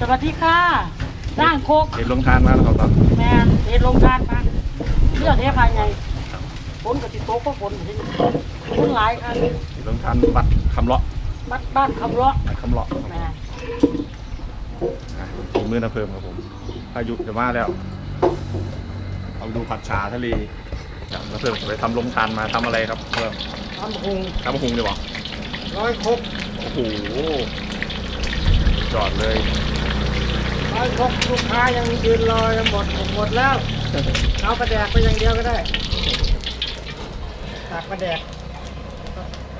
สวัสดีค่ะร่างโคกเห็นลงทานมาแล้วครับตอนแมนเฮ็ดลงทานมาเลือดเทภายในฝนกับติโต๊ะก็ฝนเห็นฝนหลายค่ะเห็นลงทานบัดคำเลาะบ้านบ้านคำเลาะบัดคำเลาะครับผมแม่อะฝีมือนะเพิ่มครับผมพายุจะมาแล้ว เอาดูผัดชาทะเลอย่างนะเพิ่มไปทำลงทานมาทำอะไรครับเพิ่มทำหุงทำหุงดีกว่าร้อยครบโอ้โหจอดเลย ร้อยครบลูกค้ายังยืนรอยังหมดหมดแล้ว เอากระแดกไปอย่างเดียวก็ได้ตักกระแดก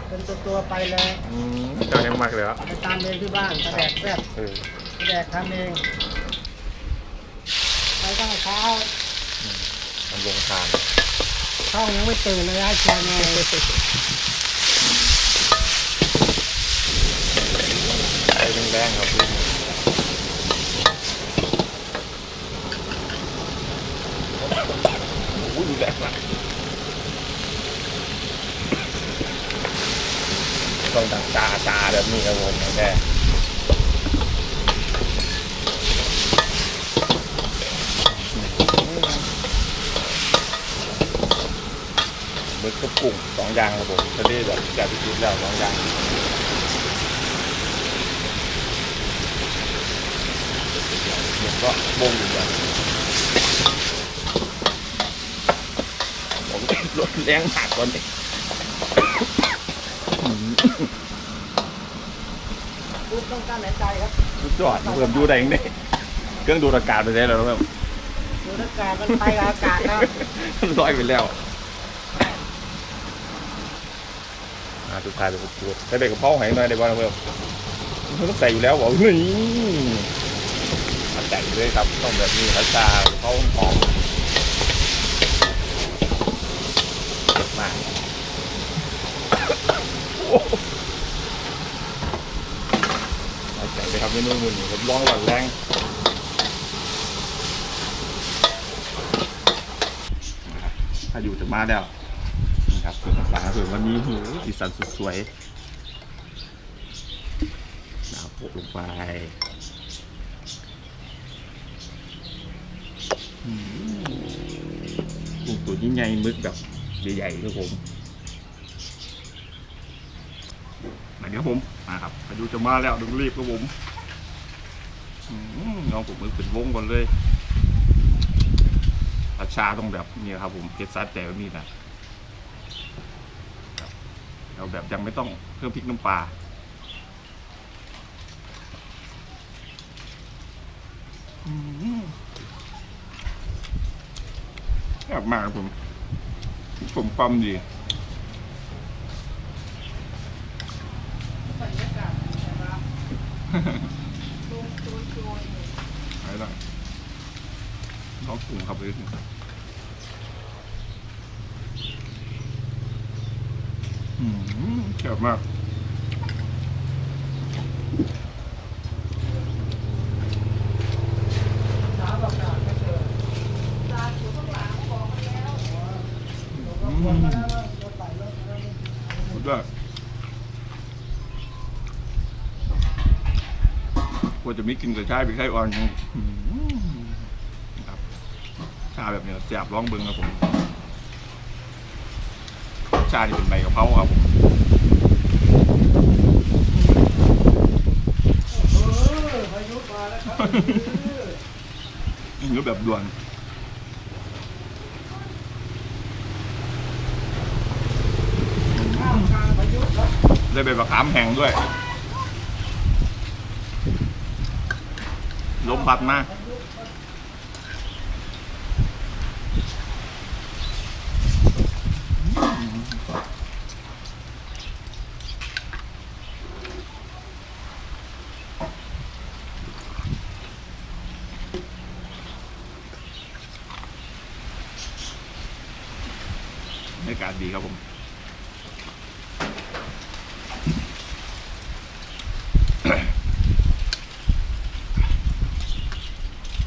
เป็นตัวตัวๆไปเลยอืมเจ้าแห้งมากเลยอะไปตามเองที่บ้านกระแดกแซ่บ เออกระแดกทำเองไปตั้งแต่เช้าทำลงทานช่องยังไม่ตื่นเลยให้แชร์ไงไอ้แดงๆครับพี่โอ้โหแรงมากต้องดังตาตาแบบ นี้ครับผมแม่มึกกับกุ้งสองอย่างครับผมจะได้แบบแบบที่คิดแล้วสองอย่างเดี๋ยวก็บ่งอยู่อย่างผมรถแรงมากกว่านี้พูด ต้องการหายใจครับสุดยอดเพิ่มดูได้ยังไงเครื่องดูดอากาศไปได้แล้วเพิ่มดูอากาศมันไปกับอากาศแล้วลอยไปแล้วอ่าสุดท้ายเป็นพูดใส่ใบกระเพราให้หน่อยได้บ้างเพิ่มมันต้องใส่อยู่แล้วบอกนี่มาแต่งเลยครับต้องแบบนี้พัชชากระเพราหอมเด็ดมาก โอ้โหเอาใจไปครับเมนูมือนี้ผมลองหวานแรงถ้าอยู่จะมาแล้วนะครับส่วนต่าส่วนวันนี้หูสีสันสุดสวยดาวโปะลงไปอืมกุ้งตัวยิ่งใหญ่มึกแบบใหญ่ๆครับผมมาเดี๋ยวผมมาครับพายุจะมาแล้วต้องรีบครับผม มลองผมมือเป็นวงก่อนเลยราชาต้องแบบนี้ครับผมเพชรซัดแต่แบบนี้นะเราแบบยังไม่ต้องเพิ่มพริกน้ำปลาอแอบมากผมผมความดีไปละเขา กลุ่มขับไปถึงอืมแซ่บมากอืมสุดยอดกว่าจะมีกินกระชายไปไข่อ่อน ชาแบบนี้แซ่บร้องเบิ้งครับผมชาที่เป็นใบกะเพราครับผมเออพายุมาแล้วครับเนื้อแบบด่วนข้าวกลางพายุครับได้ใบมะขามแห้งด้วย ลมพัดมาบรรยากาศดีครับผม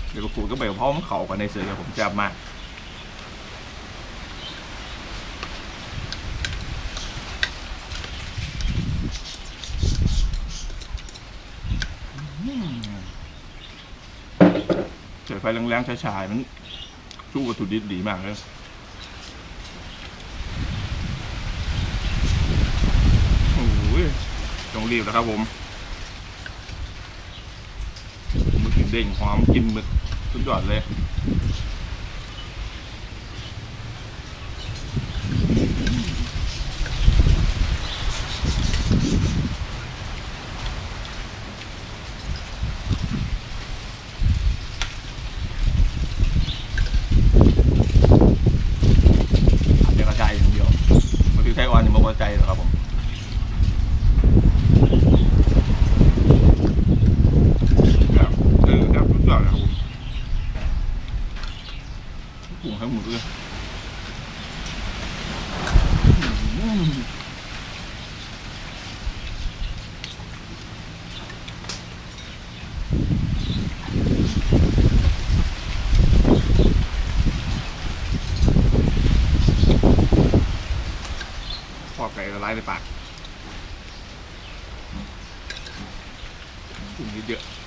เดี๋ยวกูก็ไปกับพ่อมันเข่ากันในเสือกับผมจับมากอืมใส่ไฟแรงๆช้าๆมันสู้วัตถุดิบดีมากเลยโอ้ ยต้องรีบแล้วครับผมหมึกเด้งหอมกินหมึกสุดยอดเลย เดี๋ยวกระจายอย่างเดียวมันคือไส้อ่อนอย่างมันกระจายเหรอครับผมครับเออครับทุกอย่างนะครับผมปรุงให้หมดเลยอืม พอไก่ละลายในปากปรุงเยอะๆ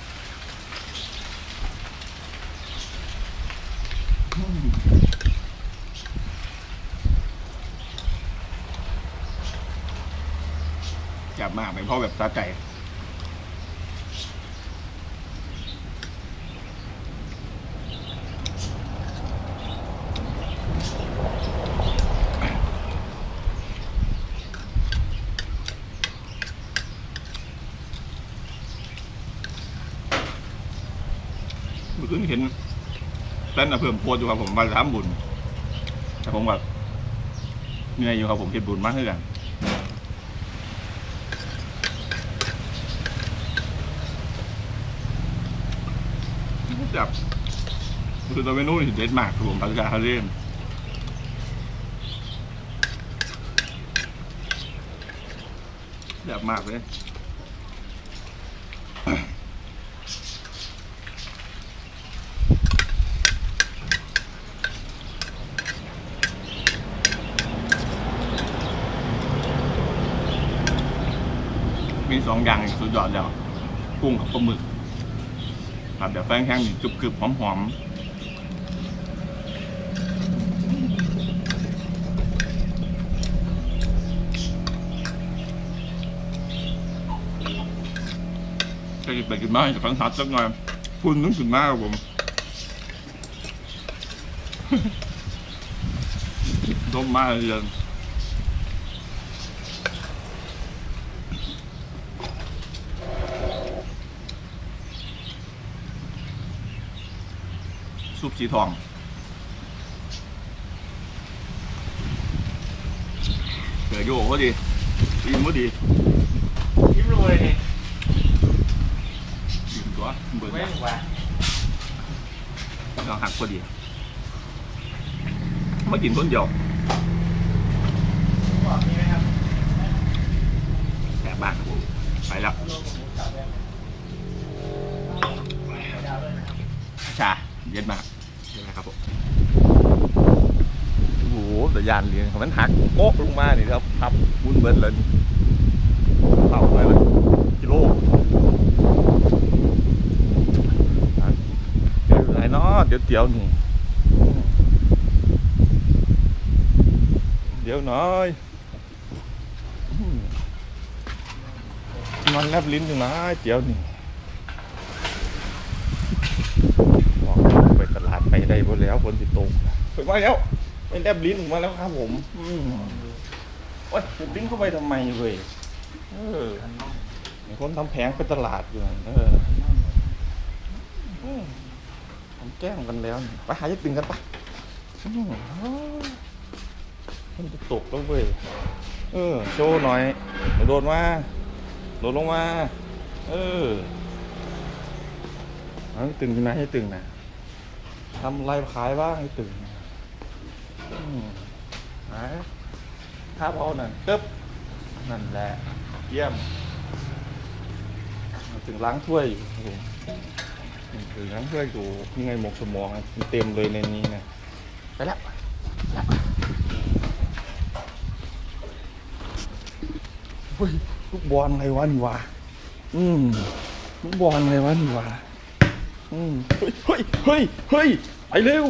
จับมากเป็นเพราะแบบสะใจ คืนเห็นเต้นอะเพิ่มโพดอยู่ครับผมวันสามบุญแต่ผมแบบเหนื่อยอยู่ครับผมเห็นบุญมากขึ้นกันจับคือตัวเมนูนี่เด็ดมากครับผมปลากาฮาเล่นแบบมากเลย สองอย่างสุดยอดแล้วกุ้งกับปลาหมึกผัดแบบแป้งแห้งนี่กรึบๆหอมๆจะกินไปกินมาจะฟังหัดสักหน่อยฝุ่นต้องขึ้นมากครับผมต้มมากเลย ซุปสีทองเกิดโยกก็ดีอิ่มก็ดียิ้มรวยนี่อิ่มตัวเบิร์แม่งวะเราหักพอดีมากินต้นเดียวบอกมีไหมครับแสบบ้างครับผมไปแล้วดาวด้วยนะครับชาเย็นมากเย็ นะครับผมโอ้โหแต่ยานเรียงมันหักโป๊กลงมานี่ครับทับวุ้นเบิร์ดเลยเท่าไหร่ละกิโลเดี๋ยวไรเนาะเดี๋ยวเตี๋ยวนี่เดี๋ยวหน่อยอืมมันแลบลิ้นอยู่นะเตี๋ยวนี่บอกไปตลาด ไปได้หมดแล้วคนติดตกไปมาแล้วไปแลบลิ้นออกมาแล้วครับ ผมอืมโอ้ยจะลิ้นเข้าไปทำไมเว้ยเออคนทำแผงไปตลาดอยู่นั่นเออทำแกล้งกันแล้วไปหายายตึงกันปะอืมโอ้ยมันจะตกแล้วเว้ยเออ โชว์หน่อยโดดมาโดดลงมา เออเอาตึงอยู่นะให้ตึงนะ ทำอะไรขายบ้างให้ตึงอืมไหนถ้าพอนั่นตึ๊บนั่นแหละ เยี่ยม ถึงล้างถ้วยอยู่ถึงล้างถ้วยอยู่ยังไงหมกสมองมันเต็มเลยในนี้นะไปแล้วเฮ้ยลูกบอลอะไรวะนี่วะ อืมลูกบอลอะไรวะนี่วะ เฮ้ยเฮ้ยเฮ้ยไปเร็ว